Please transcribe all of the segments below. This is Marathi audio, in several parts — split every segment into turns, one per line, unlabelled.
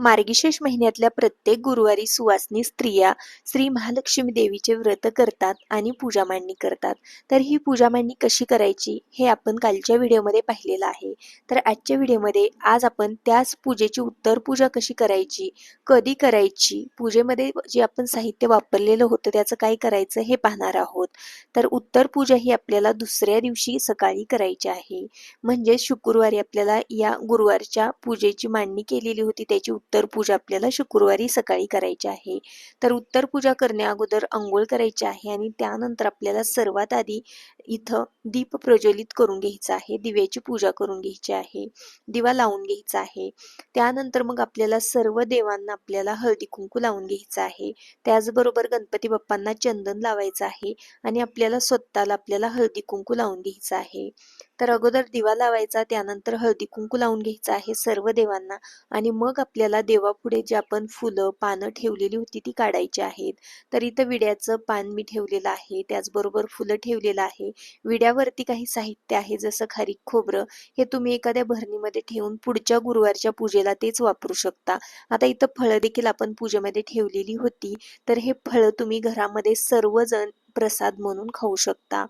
मार्गशीर्ष महिन्यातल्या प्रत्येक गुरुवारी सुवासनी स्त्रिया श्री महालक्ष्मी देवीचे व्रत करतात आणि पूजा मांडणी करतात. तर ही पूजा मांडणी कशी करायची हे आपण कालच्या व्हिडिओमध्ये पाहिलेलं आहे. तर आजच्या व्हिडिओमध्ये आज आपण त्याच पूजेची उत्तर पूजा कशी करायची कधी करायची पूजेमध्ये जे आपण साहित्य वापरलेलं होतं त्याचं काय करायचं हे पाहणार आहोत. तर उत्तर पूजा ही आपल्याला दुसऱ्या दिवशी सकाळी करायची आहे. म्हणजे शुक्रवारी आपल्याला या गुरुवारच्या पूजेची मांडणी केलेली होती त्याची उत्तर पूजा आपल्याला शुक्रवारी सकाळी करायची आहे. तर उत्तर पूजा करण्या अगोदर आंघोळ करायची आहे आणि त्यानंतर आपल्याला सर्वात आधी इथं दीप प्रज्वलित करून घ्यायचा आहे. दिव्याची पूजा करून घ्यायची आहे. दिवा लावून घ्यायचा आहे. त्यानंतर मग आपल्याला सर्व देवांना आपल्याला हळदी कुंकू लावून घ्यायचं आहे. त्याचबरोबर गणपती बाप्पांना चंदन लावायचं आहे आणि आपल्याला स्वतःला आपल्याला हळदी कुंकू लावून घ्यायचं आहे. तर अगोदर दिवा लावायचा त्यानंतर हळदी कुंकू लावून घ्यायचा आहे सर्व देवांना. आणि मग आपल्याला देवापुढे जे आपण फुलं पानं ठेवलेली होती ती काढायची आहेत. तर इथं विड्याचं पान मी ठेवलेलं आहे. त्याचबरोबर फुलं ठेवलेलं आहे. विड्यावरती काही साहित्य आहे जसं खारीक खोबरं. हे तुम्ही एखाद्या भरणीमध्ये ठेवून पुढच्या गुरुवारच्या पूजेला तेच वापरू शकता. आता इथं फळं देखील आपण पूजेमध्ये ठेवलेली होती. तर हे फळं तुम्ही घरामध्ये सर्वजण प्रसाद म्हणून खाऊ शकता.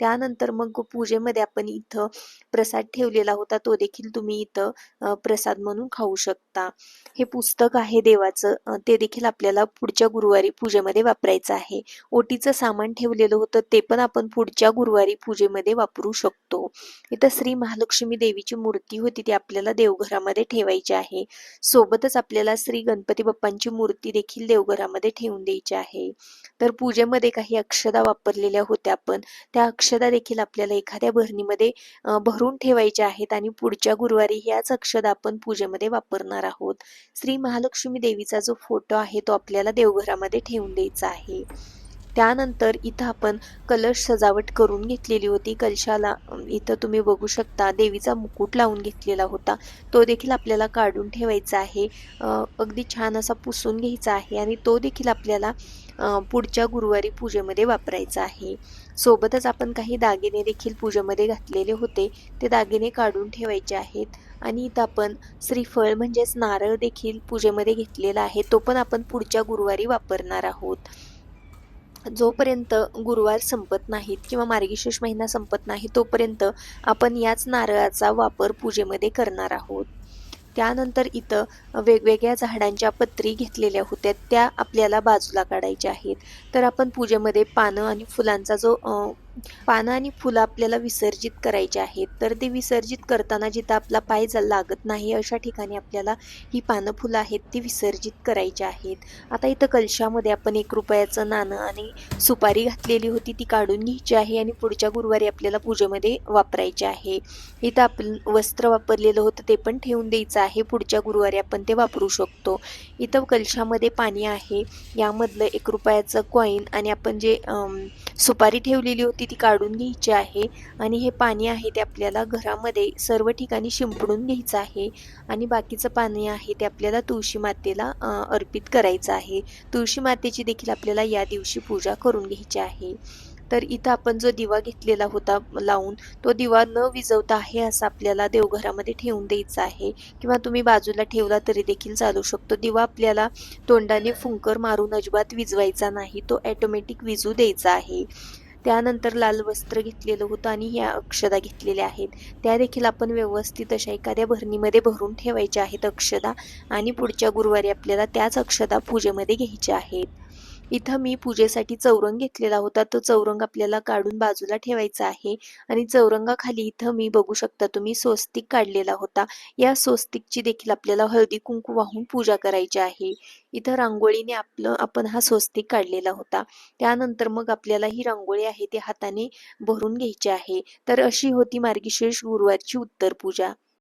त्यानंतर मग पूजेमध्ये आपण इथं प्रसाद ठेवलेला होता तो देखील तुम्ही इथं प्रसाद म्हणून खाऊ शकता. हे पुस्तक आहे देवाचं ते देखील आपल्याला पुढच्या गुरुवारी पूजेमध्ये वापरायचं आहे. ओटीचं सामान ठेवलेलं होतं ते पण आपण पुढच्या गुरुवारी पूजेमध्ये वापरू शकतो. इथं श्री महालक्ष्मी देवीची मूर्ती होती ती आपल्याला देवघरामध्ये ठेवायची आहे. सोबतच आपल्याला श्री गणपती बाप्पांची मूर्ती देखील देवघरामध्ये ठेवून द्यायची आहे. तर पूजेमध्ये काही अक्षदा वापरलेल्या होत्या आपण त्या अक्षदा देखील आपल्याला एखाद्या भरणीमध्ये भरून ठेवायच्या आहेत आणि पुढच्या गुरुवारी ह्याच अक्षदा आपण पूजेमध्ये वापरणार आहोत. श्री महालक्ष्मी देवीचा जो फोटो आहे तो आपल्याला देवघरामध्ये ठेवून द्यायचा आहे. त्यानंतर इथं आपण कलश सजावट करून घेतलेली होती. कलशाला इथं तुम्ही बघू शकता देवीचा मुकुट लावून घेतलेला होता. तो देखील आपल्याला काढून ठेवायचा आहे. अगदी छान असा पुसून घ्यायचा आहे आणि तो देखील आपल्याला पुढच्या गुरुवारी पूजेमध्ये वापरायचा आहे. सोबतच आपण काही दागिने देखील पूजेमध्ये घातलेले होते ते दागिने काढून ठेवायचे आहेत. आणि इथं आपण श्रीफळ म्हणजेच नारळ देखील पूजेमध्ये घेतलेला आहे तो पण आपण पुढच्या गुरुवारी वापरणार आहोत. जोपर्यंत गुरुवार संपत नाहीत किंवा मार्गशीर्ष महिना संपत नाही तोपर्यंत आपण याच नारळाचा वापर पूजेमध्ये करणार आहोत. त्यानंतर इथं वेगवेगळ्या झाडांच्या पत्री घेतलेल्या होत्या. त्या आपल्याला बाजूला काढायच्या आहेत. तर आपण पूजेमध्ये पानं आणि फुलांचा जो पानं आणि फुलं आपल्याला विसर्जित करायचे आहेत. तर ते विसर्जित करताना जिथं आपला पाय लागत नाही अशा ठिकाणी आपल्याला ही पानं फुलं आहेत ती विसर्जित करायची आहेत. आता इथं कलशामध्ये आपण एक रुपयाचं नाणं आणि सुपारी घातलेली होती ती काढून घ्यायची आहे आणि पुढच्या गुरुवारी आपल्याला पूजेमध्ये वापरायचे आहे. इथं आपण वस्त्र वापरलेलं होतं ते पण ठेवून द्यायचं आहे. पुढच्या गुरुवारी आपण ते वापरू शकतो. इथं कलशामध्ये पाणी आहे. यामधलं एक रुपयाचं कॉईन आणि आपण जे सुपारी ठेवलेली होती ती काढून घ्यायची आहे आणि हे पाणी आहे ते आपल्याला घरामध्ये सर्व ठिकाणी शिंपडून घ्यायचं आहे आणि बाकीचं पाणी आहे ते आपल्याला तुळशी मातेला अर्पित करायचं आहे. तुळशी मातेची देखील आपल्याला या दिवशी पूजा करून घ्यायची आहे. तर इथं आपण जो दिवा घेतलेला होता लावून तो दिवा न विजवता आहे असं आपल्याला देवघरामध्ये ठेवून द्यायचा आहे किंवा तुम्ही बाजूला ठेवला तरी देखील चालू शकतो. दिवा आपल्याला तोंडाने फुंकर मारून अजिबात विजवायचा नाही तो ॲटोमॅटिक विजू द्यायचा आहे. त्यानंतर लाल वस्त्र घेतलेलं होतं आणि ह्या अक्षदा घेतलेल्या आहेत. त्या देखील आपण व्यवस्थित अशा एखाद्या भरणीमध्ये भरून ठेवायच्या आहेत अक्षदा आणि पुढच्या गुरुवारी आपल्याला त्याच अक्षदा पूजेमध्ये घ्यायच्या आहेत. इथं मी पूजेसाठी चौरंग घेतलेला होता. तो चौरंग आपल्याला काढून बाजूला ठेवायचा आहे. आणि चौरंगाखाली इथं मी बघू शकता तुम्ही स्वस्तिक काढलेला होता. या स्वस्तिकची देखील आपल्याला हळदी कुंकू वाहून पूजा करायची आहे. इथं रांगोळीने आपलं आपण हा स्वस्तिक काढलेला होता. त्यानंतर मग आपल्याला ही रांगोळी आहे ती हाताने भरून घ्यायची आहे. तर अशी होती मार्गशीर्ष गुरुवारची उत्तर पूजा.